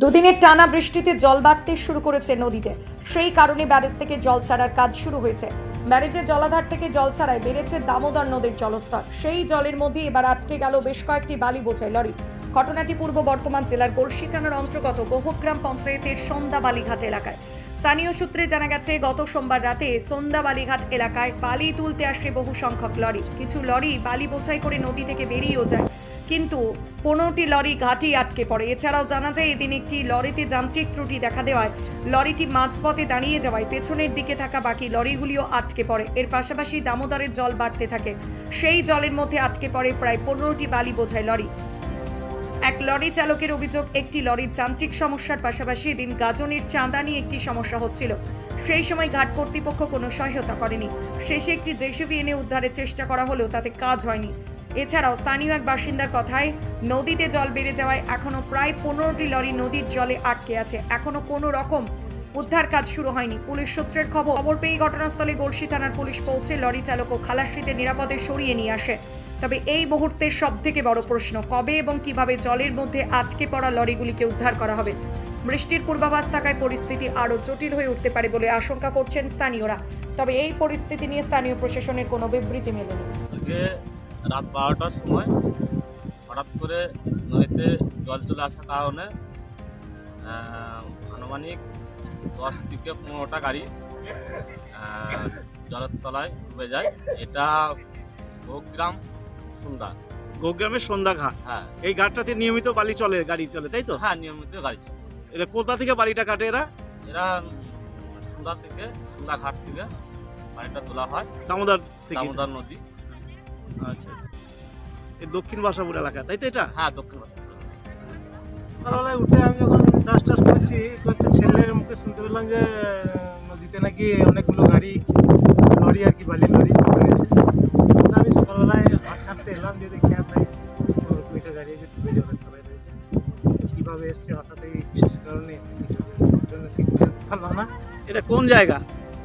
দুদিনের টানা বৃষ্টিতে জল বাড়তে শুরু করেছে নদীতে। সেই কারণে ব্যারেজ থেকে জল ছাড়ার কাজ শুরু হয়েছে। ব্যারেজের জলাধার থেকে জল ছাড়ায় বেড়েছে দামোদর নদীর জলস্তর। সেই জলের মধ্যে এবার আটকে গেল বেশ কয়েকটি বালি বোঝাই লরি। ঘটনাটি পূর্ব বর্ধমান জেলার গলসি থানার অন্তর্গত গোহগ্রাম পঞ্চায়েতের সন্ধ্যা বালিঘাট এলাকায়। স্থানীয় সূত্রে জানা গেছে, গত সোমবার রাতে সন্ধ্যা বালিঘাট এলাকায় বালি তুলতে আসে বহু সংখ্যক লরি। কিছু লরি বালি বোঝাই করে নদী থেকে বেরিয়েও যায়। কিন্তু পনেরোটি লরি ঘাটেই আটকে পড়ে। এছাড়াও জানা যায়, এদিন একটি লরিতে যান্ত্রিক ত্রুটি দেখা দেওয়ায় লরিটি মাঝপথে দাঁড়িয়ে যাওয়ায় পেছনের দিকে থাকা বাকি লরিগুলিও আটকে পড়ে। এর পাশাপাশি দামোদরের জল বাড়তে থাকে। সেই জলের মধ্যে আটকে পড়ে প্রায় পনেরোটি বালি বোঝায় লরি। এক লরি চালকের অভিযোগ, একটি লরির যান্ত্রিক সমস্যার পাশাপাশি এদিন গাজনের চাঁদা নিয়ে একটি সমস্যা হচ্ছিল। সেই সময় ঘাট কর্তৃপক্ষ কোনো সহায়তা করেনি। শেষে একটি জেসিবি এনে উদ্ধারের চেষ্টা করা হলেও তাতে কাজ হয়নি। এছাড়াও স্থানীয় এক বাসিন্দার কথায়, নদীতে জল বেড়ে যাওয়ায় এখনও প্রায় পনেরোটি লরি নদীর জলে আটকে আছে। এখনও কোনো রকম উদ্ধার কাজ শুরু হয়নি। পুলিশ সূত্রের খবর খবর পেয়ে ঘটনাস্থলে গলসি থানার পুলিশ পৌঁছে লরি চালক ও খালাসিদের নিরাপদে সরিয়ে নিয়ে আসে। তবে এই মুহূর্তের সব থেকে বড় প্রশ্ন, কবে এবং কীভাবে জলের মধ্যে আটকে পড়া লরিগুলিকে উদ্ধার করা হবে? বৃষ্টির পূর্বাভাস থাকায় পরিস্থিতি আরও জটিল হয়ে উঠতে পারে বলে আশঙ্কা করছেন স্থানীয়রা। তবে এই পরিস্থিতি নিয়ে স্থানীয় প্রশাসনের কোনো বিবৃতি মেলেনি। রাত বারোটার সময় হঠাৎ করে নদীতে জল চলে আসার কারণে আনুমানিক দশ থেকে পনেরোটা গাড়ি জলের তলায় ডুবে যায়। এটা গোগ্রাম সন্ধ্যা গোগ্রামের সন্ধ্যা ঘাট? হ্যাঁ। এই ঘাটটাতে নিয়মিত বালি চলে গাড়ি চলে তাই তো? হ্যাঁ নিয়মিত গাড়ি চলে। এটা কোথা থেকে বালিটা কাটে এরা? এরা সন্ধ্যা থেকে সন্ধ্যা ঘাট থেকে গাড়িটা তোলা হয়। দামোদর দামোদর নদী। দক্ষিণ বাসাপুর এলাকা তাই তো এটা? হ্যাঁ দক্ষিণ। সকালবেলায় উঠে আমি যখন টাস টাস করছি কয়েকটা ছেলের মুখে শুনতে পেলাম যে নদীতে নাকি অনেকগুলো গাড়ি লরি আর কি বালি লরি ডুবে গেছে। আমি সকালবেলায় হাঁট হাঁটতে এলাম যে দেখি আর নাই। দুইটা গাড়ি যে ডুবে জলের তলায় রয়েছে কীভাবে এসছে হঠাৎ এই বৃষ্টির কারণে? জন্য ঠিক বুঝতে পারলাম না। এটা কোন জায়গা?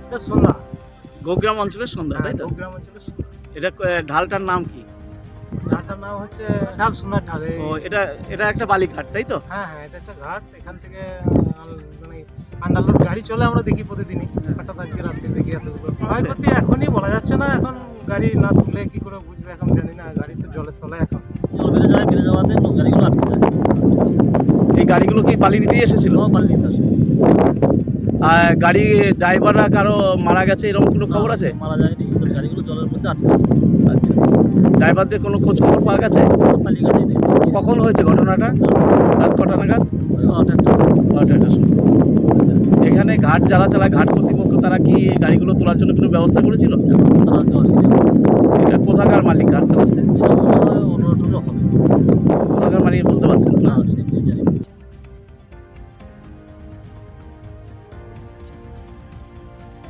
এটা সন্ধ্যা গোগ্রাম অঞ্চলের সন্ধ্যা তাই তো? গ্রাম অঞ্চলের সন্ধ্যা এটা ঢালটার নাম কি? ঢালটার নাম হচ্ছে ঢাল সোনার ঢাল ও এটা এটা একটা বালি ঘাট তাই তো? হ্যাঁ হ্যাঁ এটা একটা ঘাট এখান থেকে মানে আন্ডারলোড গাড়ি চলে আমরা দেখি প্রতিদিনই। হঠাৎ আজকে রাত্রে দেখি এতগুলো ক্ষয়ক্ষতি এখনই বলা যাচ্ছে না এখন গাড়ি না তুললে কি করে বুঝবে এখন জানি না গাড়ি তো জলের তলায় এখন। জল বেড়ে যায় বেড়ে যাওয়াতে গাড়িগুলো আটকে যায়। এই গাড়িগুলো কি বালি নিতে এসেছিল? ও পাল্লি নিতে আসে। আর গাড়ি ড্রাইভাররা কারও মারা গেছে এরকম কোনো খবর আছে? মারা যায়নি গাড়িগুলো জলের মধ্যে আটকে আচ্ছা। ড্রাইভারদের কোনো খোঁজ খবর পাওয়া গেছে। কখন হয়েছে ঘটনাটা? রাত কটা নাগাদ? আচ্ছা। এখানে ঘাট যারা চালা ঘাট কর্তৃপক্ষ তারা কি গাড়িগুলো তোলার জন্য কোনো ব্যবস্থা করেছিল? এটা কোথাকার মালিক ঘাট চালাচ্ছে?